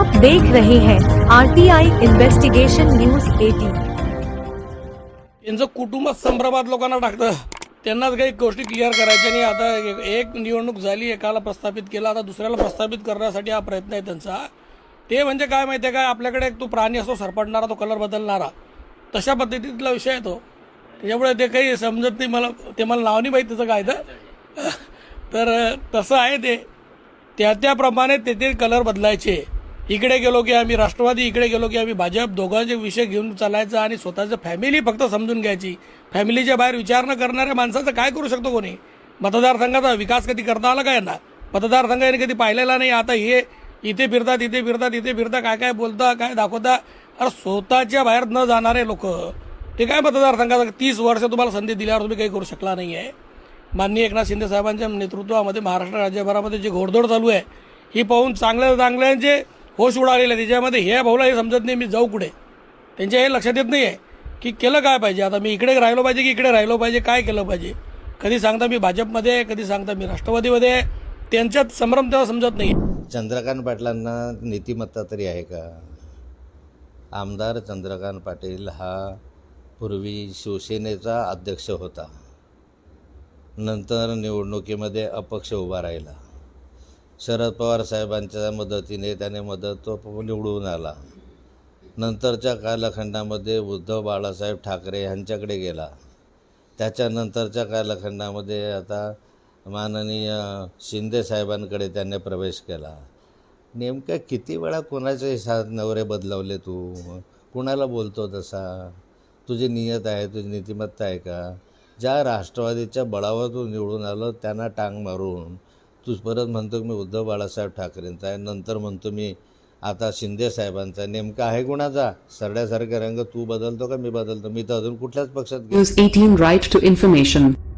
आप देख रहे हैं आरटीआई इन्वेस्टिगेशन न्यूज एटी यांचं कुटुंब संभ्रमात लोकांना टाकतं. त्यांनाच काही गोष्टी क्लिअर करायच्या आणि आता एक- एक निवडणूक झाली एकाला प्रस्थापित केला आता दुसऱ्याला प्रस्थापित करण्यासाठी हा प्रयत्न आहे त्यांचा. ते म्हणजे काय माहिती आहे काय आपल्याकडे एक तो प्राणी असतो सरपटणारा तो कलर बदलणारा. तशा पद्धतीतला विषय आहे तो. त्याच्यामुळे ते काही समजत नाही मला. ते मला नाव नाही माहीत त्याचं काय तर. तर तसं आहे ते. त्या त्याप्रमाणे ते ते कलर बदलायचे. इकडे गेलो की आम्ही राष्ट्रवादी इकडे गेलो की आम्ही भाजप दोघांचे विषय घेऊन चालायचं आणि स्वतःचं फॅमिली फक्त समजून घ्यायची. फॅमिलीच्या बाहेर विचार न करणाऱ्या माणसाचं काय करू शकतो कोणी? मतदारसंघाचा विकास कधी करता आला का यांना मतदारसंघ यांनी कधी पाहिलेला नाही आता हे इथे फिरतात इथे फिरतात इथे फिरता काय काय बोलता काय दाखवता? अरे स्वतःच्या बाहेर न जाणारे लोक. ते काय मतदारसंघाचा? तीस वर्ष तुम्हाला संधी दिल्यावर तुम्ही काही करू शकला नाही आहे माननीय एकनाथ शिंदे साहेबांच्या नेतृत्वामध्ये महाराष्ट्र राज्यभरामध्ये जी घोडदौड चालू आहे ही पाहून चांगल्या चांगल्यांचे होश उडालेला त्याच्यामध्ये हे भाऊला हे समजत नाही मी जाऊ कुठे? त्यांच्या हे लक्षात येत नाही आहे की केलं काय पाहिजे. आता मी इकडे राहिलो पाहिजे की इकडे राहिलो पाहिजे? काय केलं पाहिजे? कधी सांगता मी भाजपमध्ये आहे कधी सांगता मी राष्ट्रवादीमध्ये आहे? त्यांच्यात संभ्रम तेव्हा समजत नाही. चंद्रकांत पाटलांना नीतिमत्ता तरी आहे का? आमदार चंद्रकांत पाटील हा पूर्वी शिवसेनेचा अध्यक्ष होता. नंतर निवडणुकीमध्ये अपक्ष उभा राहिला. शरद पवार साहेबांच्या मदतीने त्याने मदत तो निवडून आला. नंतरच्या कालखंडामध्ये उद्धव बाळासाहेब ठाकरे यांच्याकडे गेला. त्याच्यानंतरच्या कालखंडामध्ये आता माननीय शिंदे साहेबांकडे त्याने प्रवेश केला. नेमक्या किती वेळा कोणाचे सा नवरे बदलवले तू? कुणाला बोलतो तसा? तुझी नियत आहे तुझी नीतिमत्ता आहे का? ज्या राष्ट्रवादीच्या बळावर तू निवडून आलं त्यांना टांग मारून तू परत म्हणतो की मी उद्धव बाळासाहेब ठाकरेंचा आहे. नंतर म्हणतो मी आता शिंदे साहेबांचा नेमका आहे कुणाचा? सरड्यासारखा रंग तू बदलतो का मी बदलतो? मी तर अजून कुठल्याच पक्षात गेलो News 18 Right.